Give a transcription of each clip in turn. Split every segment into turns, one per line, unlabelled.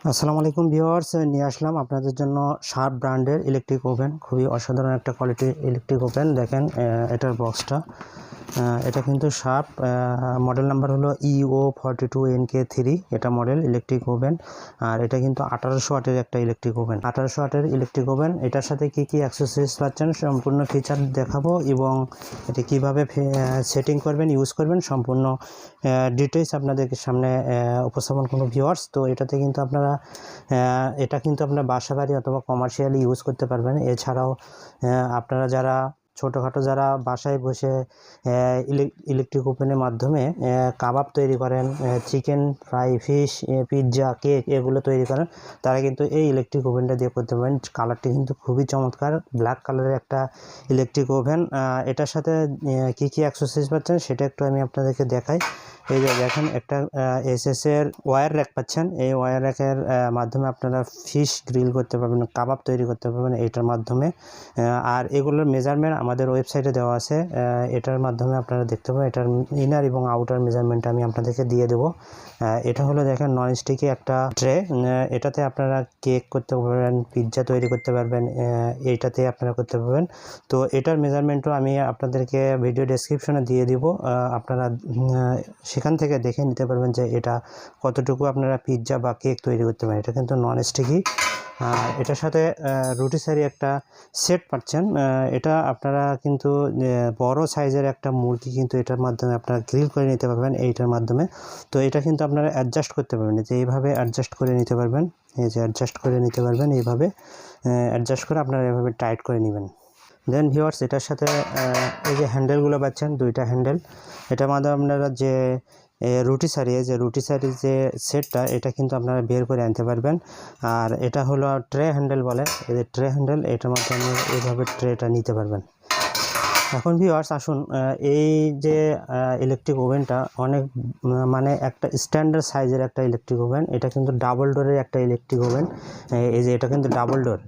আসসালামু আলাইকুম ভিউয়ার্স নিয়ে আসলাম আপনাদের জন্য শার্প ব্র্যান্ডের ইলেকট্রিক ওভেন খুবই অসাধারণ একটা কোয়ালিটি ইলেকট্রিক ওভেন দেখেন এটার বক্সটা এটা কিন্তু শার্প মডেল নাম্বার হলো EO forty two N K three এটা মডেল ইলেকট্রিক ওভেন আর এটা কিন্তু আঠারোশো আটের একটা ইলেকট্রিক ওভেন আঠারোশো আটের ইলেকট্রিক ওভেন এটার সাথে কি কি অ্যাক্সেসরিজ পাচ্ছেন সম্পূর্ণ ফিচার দেখাবো এবং এটি কীভাবে সেটিং করবেন ইউজ করবেন সম্পূর্ণ ডিটেলস আপনাদের সামনে উপস্থাপন কোনো ভিউয়ার্স। তো এটাতে কিন্তু আপনারা আহ, এটা কিন্তু আপনার বাসা বাড়ি অথবা কমার্শিয়ালি ইউজ করতে পারবেন। এছাড়াও আপনারা যারা ছোটোখাটো যারা বাসায় বসে ইলেকট্রিক ওভেনের মাধ্যমে কাবাব তৈরি করেন chicken fry fish pizza cake এগুলো তৈরি করেন, তারা কিন্তু এই ইলেকট্রিক ওভেনটা দিয়ে করতে পারেন। কালারটি কিন্তু খুবই চমৎকার ব্ল্যাক কালারের একটা ইলেকট্রিক ওভেন এটার সাথে কি কি অ্যাক্সেসরিজ পাচ্ছেন সেটা একটু আমি আপনাদেরকে দেখাই। এই যে দেখেন, একটা এসএস এর ওয়্যার র্যাক পাচ্ছেন। এই ওয়্যার র্যাকের মাধ্যমে আপনারা ফিশ গ্রিল করতে পারবেন, কাবাব তৈরি করতে পারবেন এটার মাধ্যমে। আর এগুলোর মেজারমেন্ট আমাদের ওয়েবসাইটে দেওয়া আছে। এটার মাধ্যমে আপনারা দেখতে পাবেন, এটার ইনার এবং আউটার মেজারমেন্ট আমি আপনাদেরকে দিয়ে দেবো। এটা হলো দেখেন নন স্টিকি একটা ট্রে এটাতে আপনারা কেক করতে পারবেন পিৎজা তৈরি করতে পারবেন এইটাতে আপনারা করতে পারবেন। তো এটার মেজারমেন্টও আমি আপনাদেরকে ভিডিও ডেসক্রিপশনে দিয়ে দিব। আপনারা সেখান থেকে দেখে নিতে পারবেন যে এটা কতটুকু আপনারা পিৎজা বা কেক তৈরি করতে পারেন। এটা কিন্তু নন স্টিকি আর এটার সাথে রুটি রুটিসারি একটা সেট পাচ্ছেন। এটা আপনারা কিন্তু বড় সাইজের একটা মুরগি কিন্তু এটার মাধ্যমে আপনারা গ্রিল করে নিতে পারবেন এইটার মাধ্যমে। তো এটা কিন্তু আপনারা অ্যাডজাস্ট করতে পারবেন। যে এইভাবে অ্যাডজাস্ট করে নিতে পারবেন। এই যে অ্যাডজাস্ট করে নিতে পারবেন এইভাবে। অ্যাডজাস্ট করে আপনারা এভাবে টাইট করে নেবেন। দেন ভিওয়ার্স এটার সাথে এই যে হ্যান্ডেলগুলো পাচ্ছেন, দুইটা হ্যান্ডেল এটার মাধ্যমে আপনারা যে রুটি সারিয়ে যে রুটি সারির যে সেটটা, এটা কিন্তু আপনারা বের করে আনতে পারবেন। আর এটা হলো ট্রে হ্যান্ডেল বলে। এই যে ট্রে হ্যান্ডেল, এটার মাধ্যমে এইভাবে ট্রেটা নিতে পারবেন। এখন ভিওয়ার্স আসুন এই যে ইলেকট্রিক ওভেনটা অনেক মানে একটা স্ট্যান্ডার্ড সাইজের একটা ইলেকট্রিক ওভেন এটা কিন্তু ডাবল ডোরের একটা ইলেকট্রিক ওভেন এই যে এটা কিন্তু ডাবল ডোর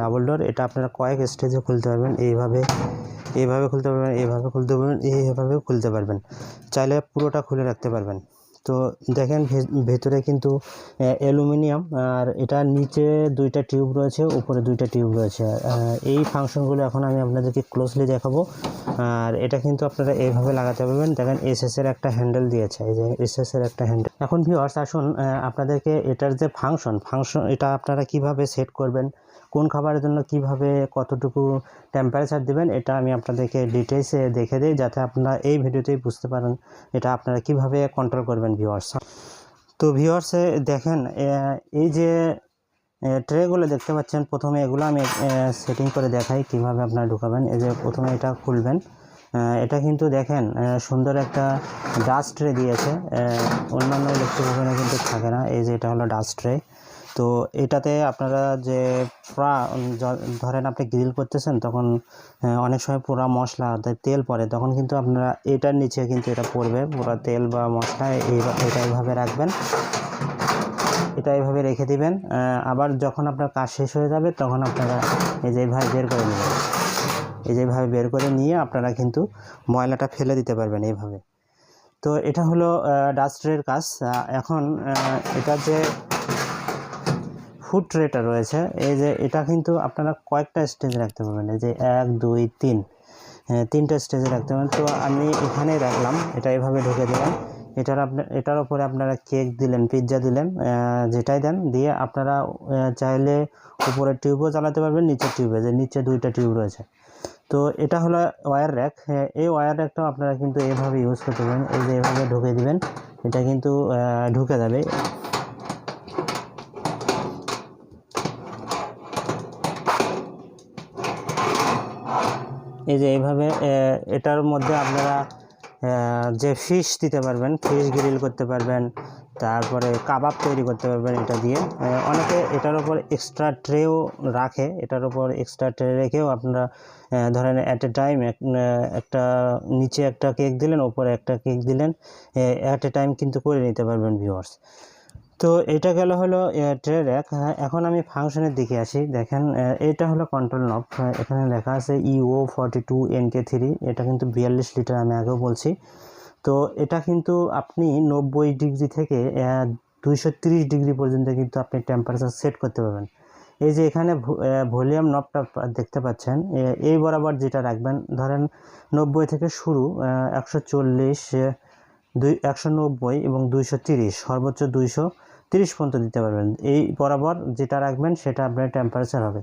ডাবল ডোর এটা আপনারা কয়েক স্টেজে খুলতে পারবেন। এইভাবে এইভাবে খুলতে পারবেন, এভাবে খুলতে পারবেন এইভাবেও খুলতে পারবেন। চাইলে পুরোটা খুলে রাখতে পারবেন। তো দেখেন ভেতরে কিন্তু অ্যালুমিনিয়াম আর এটা নিচে দুইটা টিউব রয়েছে, উপরে দুইটা টিউব রয়েছে। এই ফাংশনগুলো এখন আমি আপনাদেরকে ক্লোজলি দেখাবো। আর এটা কিন্তু আপনারা এইভাবে লাগাতে পারবেন। দেখেন এসএস এর একটা হ্যান্ডেল দিয়েছে, এই যে এসএস এর একটা হ্যান্ডেল। এখন ভিউয়ার্স আসুন আপনাদেরকে এটার যে ফাংশন ফাংশন এটা আপনারা কীভাবে সেট করবেন, কোন খাবারের জন্য কীভাবে কতটুকু টেম্পারেচার দিবেন, এটা আমি আপনাদেরকে ডিটেলসে দেখে দিই, যাতে আপনারা এই ভিডিওতেই বুঝতে পারেন এটা আপনারা কীভাবে কন্ট্রোল করবেন ভিউয়ার্স তো ভিউয়ার্সে দেখেন এই যে ট্রেগুলো দেখতে পাচ্ছেন, প্রথমে এগুলো আমি সেটিং করে দেখাই কীভাবে আপনারা ঢুকাবেন। এই যে প্রথমে এটা খুলবেন এটা কিন্তু দেখেন সুন্দর একটা ডাস্ট ট্রে দিয়েছে। অন্যান্য ইলেকট্রিক ওভেনে কিন্তু থাকে না, এই যে এটা হলো ডাস্ট ট্রে তো এটাতে আপনারা যে জ- ধরেন আপনি গ্রিল করতেছেন, তখন অনেক সময় পুরা মশলা তেল পড়ে। তখন কিন্তু আপনারা এটার নিচে কিন্তু এটা পড়বে, পুরা তেল বা মশলা এটা এইভাবে রাখবেন। এটা এইভাবে রেখে দিবেন আবার যখন আপনার কাজ শেষ হয়ে যাবে, তখন আপনারা এই যে এইভাবে বের করে নেবেন। এই যে এইভাবে বের করে নিয়ে আপনারা কিন্তু ময়লাটা ফেলে দিতে পারবেন এইভাবে। তো এটা হলো ডাস্টারের কাজ। এখন এটা যে ফুড ট্রেটা রয়েছে এই যে এটা কিন্তু আপনারা কয়েকটা স্টেজে রাখতে পারবেন। এই যে এক দুই তিন হ্যাঁ, তিনটা স্টেজে রাখতে পারবেন। তো আমি এখানেই রাখলাম এটা এভাবে ঢুকে দিলাম। এটার আপনার এটার উপরে আপনারা কেক দিলেন পিৎজা দিলেন যেটাই দেন দিয়ে আপনারা চাইলে উপরের টিউবও চালাতে পারবেন নিচের টিউবে যে নিচে দুইটা টিউব রয়েছে। তো এটা হলো ওয়্যার র্যাক এই ওয়্যার র্যাকটাও আপনারা কিন্তু এভাবে ইউজ করতে পারেন। এই যে এভাবে ঢুকে দিবেন, এটা কিন্তু ঢুকে যাবে। এই যে এইভাবে এটার মধ্যে আপনারা যে ফিশ দিতে পারবেন ফিশ গ্রিল করতে পারবেন তারপরে কাবাব তৈরি করতে পারবেন এটা দিয়ে। অনেকে এটার উপর এক্সট্রা ট্রেও রাখে। এটার উপর এক্সট্রা ট্রে রেখেও আপনারা ধরেন অ্যাট এ টাইম একটা নিচে একটা কেক দিলেন, ওপরে একটা কেক দিলেন অ্যাট এ টাইম কিন্তু করে নিতে পারবেন ভিউয়ার্স তো এটা গেল হলো ট্রে র্যাক এখন আমি ফাংশনের দিকে আসি। দেখেন এটা হলো কন্ট্রোল নব এখানে লেখা আছে EO forty two N K three এটা কিন্তু বিয়াল্লিশ লিটার আমি আগেও বলছি। তো এটা কিন্তু আপনি নব্বই ডিগ্রি থেকে দুইশো তিরিশ ডিগ্রি পর্যন্ত কিন্তু আপনি টেম্পারেচার সেট করতে পারবেন। এই যে এখানে ভলিউম নবটা দেখতে পাচ্ছেন এই বরাবর যেটা রাখবেন, ধরেন নব্বই থেকে শুরু একশো চল্লিশ দুই, একশো নব্বই এবং দুইশো তিরিশ, সর্বোচ্চ দুইশো তিরিশ পর্যন্ত দিতে পারবেন। এই বরাবর যেটা রাখবেন সেটা আপনার টেম্পারেচার হবে।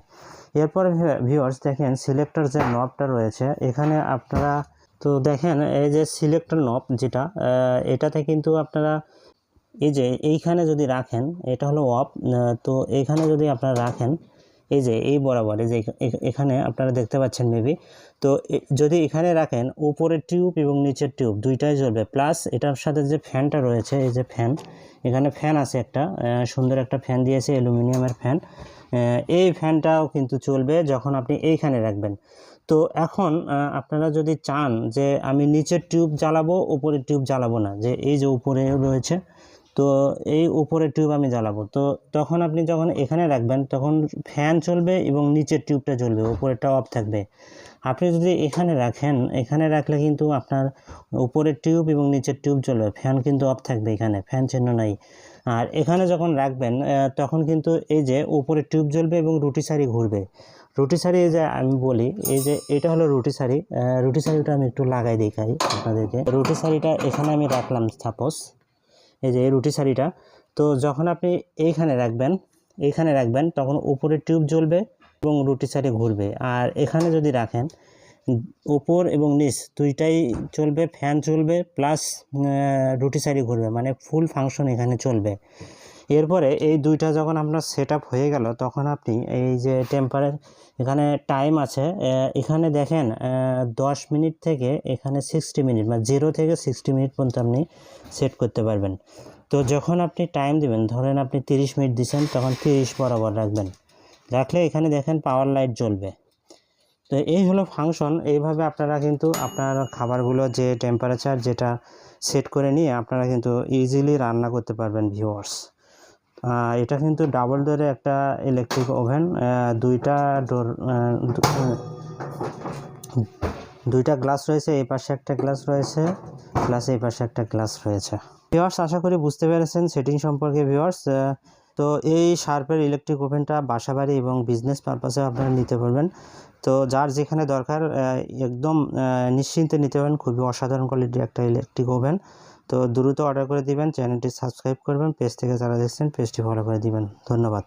এরপরে ভিউয়ার্স দেখেন সিলেক্টর যে নবটা রয়েছে, এখানে আপনারা তো দেখেন, এই যে সিলেক্টর নব যেটা এটাতে কিন্তু আপনারা এই যে এইখানে যদি রাখেন, এটা হলো অফ তো এইখানে যদি আপনারা রাখেন, এই যে এই বরাবর, এই যে এখা- এখা- এখানে আপনারা দেখতে পাচ্ছেন মেবি তো যদি এখানে রাখেন উপরের টিউব এবং নিচের টিউব দুইটাই জ্বলবে প্লাস এটার সাথে যে ফ্যানটা রয়েছে, এই যে ফ্যান এখানে ফ্যান আছে একটা সুন্দর একটা ফ্যান দিয়েছে, অ্যালুমিনিয়ামের ফ্যান এই ফ্যানটাও কিন্তু চলবে যখন আপনি এইখানে রাখবেন। তো এখন আপনারা যদি চান যে আমি নিচের টিউব জ্বালাবো উপরে টিউব জ্বালাবো না, যে এই যে উপরে রয়েছে, তো এই উপরে টিউব আমি জ্বালাবো। তো তখন আপনি যখন এখানে রাখবেন, তখন ফ্যান চলবে এবং নিচের টিউবটা জ্বলবে, উপরেরটা অফ থাকবে। আপনি যদি এখানে রাখেন, এখানে রাখলে কিন্তু আপনার উপরের টিউব এবং নিচের টিউব চলবে ফ্যান কিন্তু অফ থাকবে এখানে, ফ্যান চিহ্ন নাই। আর এখানে যখন রাখবেন তখন কিন্তু এই যে উপরে টিউব জ্বলবে এবং রুটি সারি ঘুরবে। রুটি শাড়ি এই যে আমি বলি, এই যে এটা হলো রুটি শাড়ি রুটি শাড়িটা আমি একটু লাগাই দেখাই আপনাদেরকে। রুটি শাড়িটা এখানে আমি রাখলাম সাপোজ, এই যে এই রুটি শাড়িটা তো যখন আপনি এইখানে রাখবেন এইখানে রাখবেন, তখন উপরে টিউব জ্বলবে এবং রুটি শাড়ি ঘুরবে। আর এখানে যদি রাখেন, উপর এবং নিচ দুইটাই চলবে, ফ্যান চলবে, প্লাস রুটি শাড়ি ঘুরবে মানে ফুল ফাংশন এখানে চলবে। এরপরে এই দুইটা যখন আপনার সেট হয়ে গেল, তখন আপনি এই যে টেম্পারের এখানে টাইম আছে এখানে দেখেন দশ মিনিট থেকে এখানে সিক্সটি মিনিট মানে জিরো থেকে সিক্সটি মিনিট পর্যন্ত আপনি সেট করতে পারবেন। তো যখন আপনি টাইম দিবেন, ধরেন আপনি তিরিশ মিনিট দিচ্ছেন, তখন তিরিশ বরাবর রাখবেন। রাখলে এখানে দেখেন পাওয়ার লাইট জ্বলবে। তো এই হলো ফাংশন এইভাবে আপনারা কিন্তু আপনার খাবারগুলো যে টেম্পারেচার যেটা সেট করে নিয়ে আপনারা কিন্তু ইজিলি রান্না করতে পারবেন ভিউয়ার্স এটা কিন্তু ডাবল ডোরে একটা ইলেকট্রিক ওভেন দুইটা ডোর দুইটা গ্লাস রয়েছে, এই পাশে একটা গ্লাস রয়েছে প্লাস এই পাশে একটা গ্লাস রয়েছে। ভিওয়ার্স আশা করি বুঝতে পেরেছেন সেটিং সম্পর্কে ভিওয়ার্স তো এই শার্পের ইলেকট্রিক ওভেনটা বাসাবাড়ি এবং বিজনেস পারপাসে আপনারা নিতে পারবেন। তো যার যেখানে দরকার একদম নিশ্চিন্তে নিতে পারেন, খুবই অসাধারণ কোয়ালিটির একটা ইলেকট্রিক ওভেন তো দ্রুত অর্ডার করে দিবেন চ্যানেলটি সাবস্ক্রাইব করবেন পেজ থেকে যারা দেখছেন পেজটি ফলো করে দিবেন। ধন্যবাদ।